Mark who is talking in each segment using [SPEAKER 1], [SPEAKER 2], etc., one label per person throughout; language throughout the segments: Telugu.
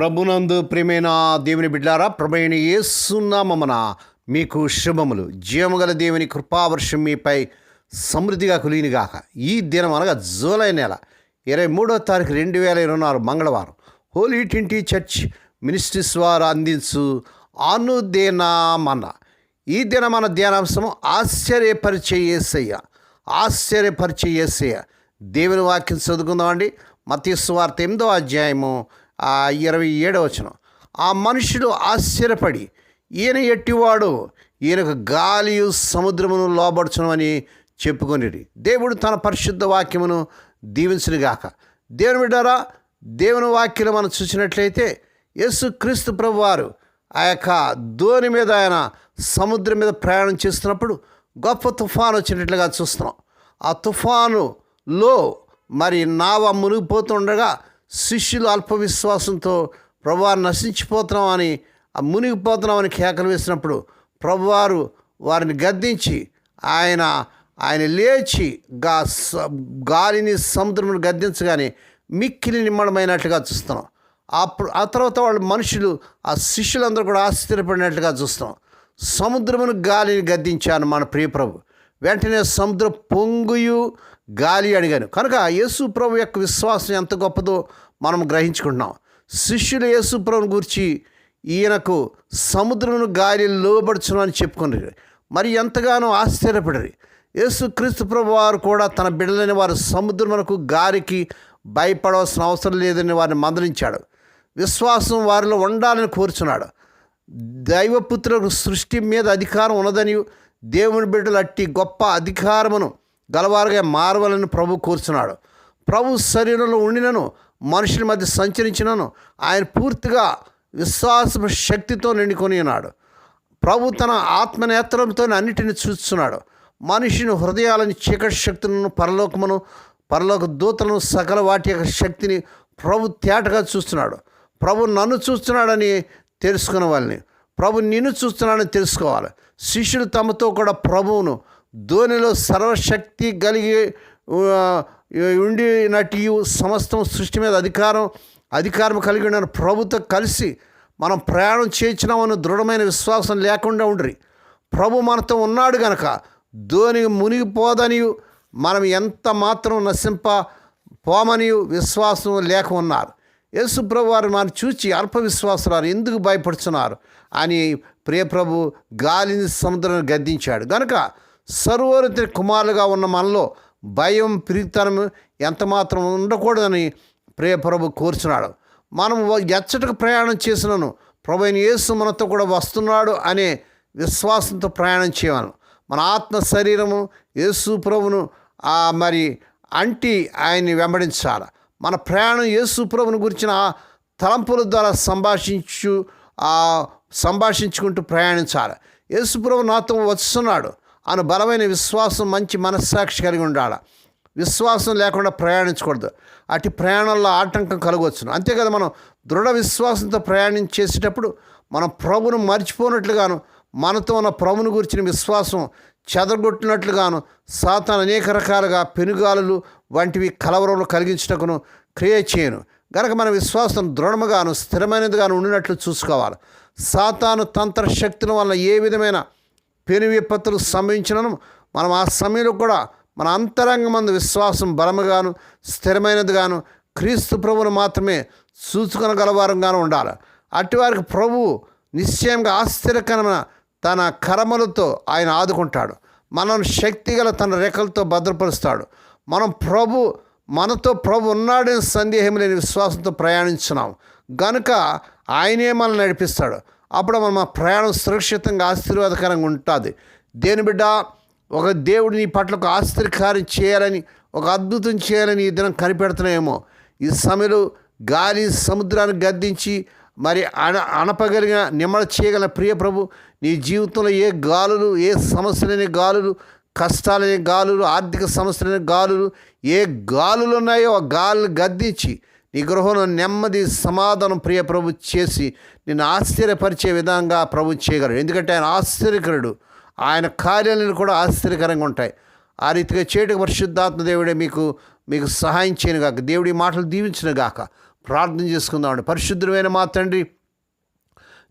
[SPEAKER 1] ప్రభునందు ప్రియమైన దేవుని బిడ్డారా ప్రభైన ఏసునామమున మీకు శుభములు. జీవముగల దేవుని కృపావర్షం మీపై సమృద్ధిగా కులినిగాక ఈ దినం అనగా జూలై నెల ఇరవై మూడో తారీఖు రెండు వేల ఇరవై నాలుగు మంగళవారం హోలీ ట్వంటీ చర్చ్ మినిస్ట్రీస్ వారు అందించు అనుదేనామన. ఈ దిన మన ధ్యానాంశము ఆశ్చర్యపరిచే యేసయ్య ఆశ్చర్యపరిచే యేసయ్య. దేవుని వాక్యం చదువుకుందామండి. మతీశ్వార్త ఎనిమిదో అధ్యాయము ఇరవై ఏడవ వచనం. ఆ మనుషుడు ఆశ్చర్యపడి ఈయన ఎట్టివాడు? ఈయనకు గాలియు సముద్రమును లోబడుచునని చెప్పుకొనిరి. దేవుడు తన పరిశుద్ధ వాక్యమును దీవించునుగాక. దేవుని బిడ్డారా దేవుని వాక్యలు మనం చూసినట్లయితే యేసు క్రీస్తు ప్రభు వారు ఆ యొక్క ధోని మీద ఆయన సముద్రం మీద ప్రయాణం చేస్తున్నప్పుడు గొప్ప తుఫాను వచ్చినట్లుగా చూస్తున్నాం. ఆ తుఫానులో మరి నావ మునిగిపోతుండగా శిష్యులు అల్ప విశ్వాసంతో ప్రభువారు నశించిపోతున్నామని ఆ మునిగిపోతున్నామని కేకలు వేసినప్పుడు ప్రభువారు వారిని గద్దించి ఆయన ఆయన లేచి గా స- గాలిని సముద్రమును గద్దించగానే మిక్కిలి నిమ్మడమైనట్లుగా చూస్తున్నాం. అప్పుడు ఆ తర్వాత వాళ్ళు మనుషులు ఆ శిష్యులందరూ కూడా ఆశ్చర్యపడినట్లుగా చూస్తున్నాం. సముద్రమును గాలిని గద్దించాను మన ప్రియప్రభు వెంటనే సముద్ర పొంగుయు గాలి అడిగాను. కనుక యేసు ప్రభు యొక్క విశ్వాసం ఎంత గొప్పదో మనం గ్రహించుకుంటున్నాం. శిష్యులు యేసు ప్రభుని గురించి ఈయనకు సముద్రమును గాలి లోబడుచును చెప్పుకున్నారు. మరి ఎంతగానో ఆశ్చర్యపడరు యేసు క్రీస్తు ప్రభు వారు కూడా తన బిడ్డలని వారు సముద్రమునకు గాలికి భయపడవలసిన అవసరం లేదని వారిని మందలించాడు. విశ్వాసం వారిలో ఉండాలని కోరుచున్నాడు. దైవపుత్రులకు సృష్టి మీద అధికారం ఉన్నదని దేవుని బిడ్డలు అట్టి గొప్ప అధికారమును గలవారుగా మారవాలని ప్రభు కోరుచున్నాడు. ప్రభు శరీరంలో ఉండినను మనుషుల మధ్య సంచరించినను ఆయన పూర్తిగా విశ్వాస శక్తితో నిండుకొని ఉన్నాడు. ప్రభు తన ఆత్మనేత్రంతో అన్నిటిని చూస్తున్నాడు. మనిషిని హృదయాలని చీకటి శక్తులను పరలోకమును పరలోక దూతలను సకల వాటి యొక్క శక్తిని ప్రభు తేటగా చూస్తున్నాడు. ప్రభు నన్ను చూస్తున్నాడని తెలుసుకున్న వాళ్ళని ప్రభు నిన్ను చూస్తున్నాడని తెలుసుకోవాలి. శిష్యులు తమతో కూడా ప్రభువును ధోనిలో సర్వశక్తి కలిగి ఉండినట్టు సమస్తం సృష్టి మీద అధికారం అధికారం కలిగి ఉన్న ప్రభుతో కలిసి మనం ప్రయాణం చేయించినామని దృఢమైన విశ్వాసం లేకుండా ఉండ్రి. ప్రభు మనతో ఉన్నాడు గనక ధోని మునిగిపోదని మనం ఎంత మాత్రం నశింప పోమని విశ్వాసం లేక ఉన్నారు. యేసు ప్రభు వారు మనం చూచి అల్పవిశ్వాసులారు ఎందుకు భయపడుతున్నారు అని ప్రియప్రభు గాలిని సముద్రాన్ని గద్దించాడు. గనుక సర్వోరతి కుమారులుగా ఉన్న మనలో భయం ప్రీతనం ఎంత మాత్రం ఉండకూడదని ప్రియప్రభు కోరుచున్నాడు. మనం ఎచ్చటకు ప్రయాణం చేసినను. ప్రభు అయిన యేసు మనతో కూడా వస్తున్నాడు అనే విశ్వాసంతో ప్రయాణం చేయమను. మన ఆత్మ శరీరము యేసు ప్రభును మరి అంటి ఆయన్ని వెంబడించాలి. మన ప్రయాణం యేసు ప్రభుని గురించిన ఆ తలంపుల ద్వారా సంభాషించు సంభాషించుకుంటూ ప్రయాణించాలి. యేసుప్రభు నాతో వస్తున్నాడు. అను బలమైన విశ్వాసం మంచి మనస్సాక్షి కలిగి ఉండాలి. విశ్వాసం లేకుండా ప్రయాణించకూడదు. అటు ప్రయాణంలో ఆటంకం కలగవచ్చును అంతే కదా మనం దృఢ విశ్వాసంతో ప్రయాణం చేసేటప్పుడు మనం ప్రభును మర్చిపోనట్లుగాను మనతో ఉన్న ప్రభుని గురించిన విశ్వాసం చెదరగొట్టినట్లుగాను సాతాన్ అనేక రకాలుగా పెనుగాలులు వంటివి కలవరములు కలిగించటకును క్రియ చేయను. గనక మన విశ్వాసం దృఢముగాను స్థిరమైనదిగాను ఉండినట్లు చూసుకోవాలి. సాతాను తంత్ర శక్తుల వల్ల ఏ విధమైన పెను విపత్తులు సంభవించినను మనం ఆ సమయంలో కూడా మన అంతరంగమందు విశ్వాసం బలముగాను స్థిరమైనదిగాను క్రీస్తు ప్రభువును మాత్రమే చూసుకొనగలవారంగాను ఉండాలి. అటువారికి ప్రభువు నిశ్చయంగా ఆశ్చర్యకరమైన తన కరమలతో ఆయన ఆదుకుంటాడు. మనం శక్తిగల తన రెక్కలతో భద్రపరుస్తాడు. మనం ప్రభు మనతో ప్రభు ఉన్నాడని సందేహం లేని విశ్వాసంతో ప్రయాణించున్నాం. గనుక ఆయనే మనల్ని నడిపిస్తాడు. అప్పుడు మన ప్రయాణం సురక్షితంగా ఆశీర్వాదకరంగా ఉంటుంది. దేని బిడ్డ ఒక దేవుడు నీ పట్ల ఒక ఆశ్చర్యకార్యం చేయాలని ఒక అద్భుతం చేయాలని ఈ దినం కనిపెడుతున్నాయేమో. ఈ సమయంలో గాలి సముద్రాన్ని గద్దించి మరి అణ అనపగలిగిన నిమ్మడ చేయగల ప్రియ ప్రభు నీ జీవితంలో ఏ గాలులు ఏ సమస్యలని గాలులు కష్టాలనే గాలులు ఆర్థిక సమస్యలని గాలులు ఏ గాలులు ఉన్నాయో ఆ గాలులు గద్దించి నీ గృహంలో నెమ్మది సమాధానం ప్రియ ప్రభు చేసి నిన్ను ఆశ్చర్యపరిచే విధంగా ప్రభు చేయగలడు. ఎందుకంటే ఆయన ఆశ్చర్యకరుడు. ఆయన కార్యాలను కూడా ఆశ్చర్యకరంగా ఉంటాయి. ఆ రీతిగా చేయటకు పరిశుద్ధాత్మ దేవుడే మీకు మీకు సహాయం చేయను గాక దేవుడి మాటలు దీవించిన గాక ప్రార్థన చేసుకుందామండి. పరిశుద్ధమైన మా తండ్రి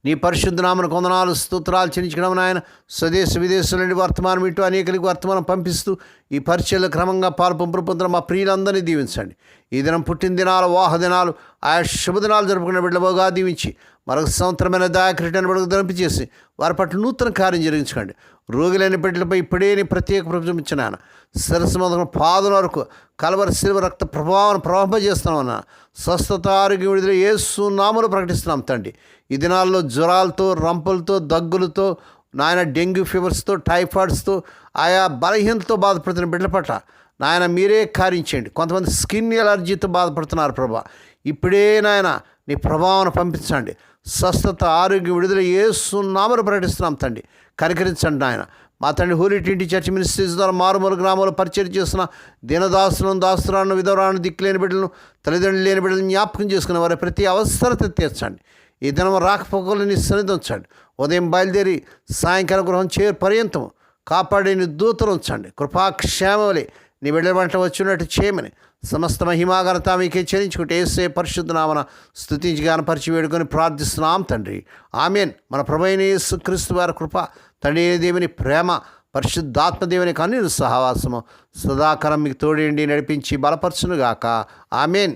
[SPEAKER 1] నీ పరిశుద్ధనామను కొందనాలు స్తోత్రాలు చెల్లించడం నాయన. స్వదేశ విదేశాల నుండి వర్తమానం ఇటు అనేకలకు వర్తమానం పంపిస్తూ ఈ పరిచయలు క్రమంగా పాల్పంపుతున్న మా ప్రియులందరినీ దీవించండి. ఈ దినం పుట్టిన దినాలు వాహ దినాలు ఆయా శుభదినాలు జరుపుకునే బిడ్డబోగా దీవించి మరొక సంవత్సరమైన దాయకరిటని బిడ్డకు దంపి చేసి వారి పట్ల నూతన కార్యం జరిగించుకోండి. రోగులైన బిడ్డలపై ఇప్పుడే ప్రత్యేక ప్రభుత్వం ఇచ్చిన ఆయన సరస్సు మొదలు పాదం వరకు కలవరి శిల్వ రక్త ప్రభావం ప్రవహింపజేస్తున్నామన్న స్వస్థత ఆరోగ్య విడుదల ఏ సునాములు ప్రకటిస్తున్నాం తండ్రి. ఈ దినాల్లో జ్వరాలతో రంపులతో దగ్గులతో నాయన డెంగ్యూ ఫీవర్స్తో టైఫాయిడ్స్తో ఆయా బలహీనతతో బాధపడుతున్న బిడ్డల పట్ల నాయన మీరే కారించండి కొంతమంది స్కిన్ ఎలర్జీతో బాధపడుతున్నారు ప్రభా. ఇప్పుడే నాయన నీ ప్రభావం పంపించండి. స్వస్థత ఆరోగ్యం విడుదల ఏసున్నామని ప్రకటిస్తున్నాం తండ్రి. కనికరించండి ఆయన మా తండ్రి హోలీ టింటి చర్చ్ మినిస్ట్రీస్ ద్వారా మారుమూల గ్రామంలో పరిచయం చేసిన దీనదాసులను దాసురాలను విధవరాను దిక్కులేని బిడ్డలను తల్లిదండ్రులు లేని బిడ్డలను జ్ఞాపకం చేసుకున్న వారి ప్రతి అవసరత తీర్చండి ఈ దినం రాకపోకలని సన్నిధించండి ఉదయం బయలుదేరి సాయంకాలం గృహం చేరు పర్యంతం కాపాడేని దూతలు ఉంచండి. కృపాక్షేమవలి నీ బిడ్డల వంట వచ్చినట్టు చేయమని సమస్త మహిమాఘనత మీకే చెల్లించుకుంటే ఏసే పరిశుద్ధనామన స్థుతించి గానపరిచి వేడుకొని ప్రార్థిస్తున్నాం తండ్రి. ఆమెన్. మన ప్రభైన యేసు క్రీస్తు వారి కృప తండ్రి దేవుని ప్రేమ పరిశుద్ధాత్మదేవుని కన్నీరు సహవాసము సదాకాలం మీకు తోడేండి నడిపించి బలపరచునుగాక. ఆమెన్.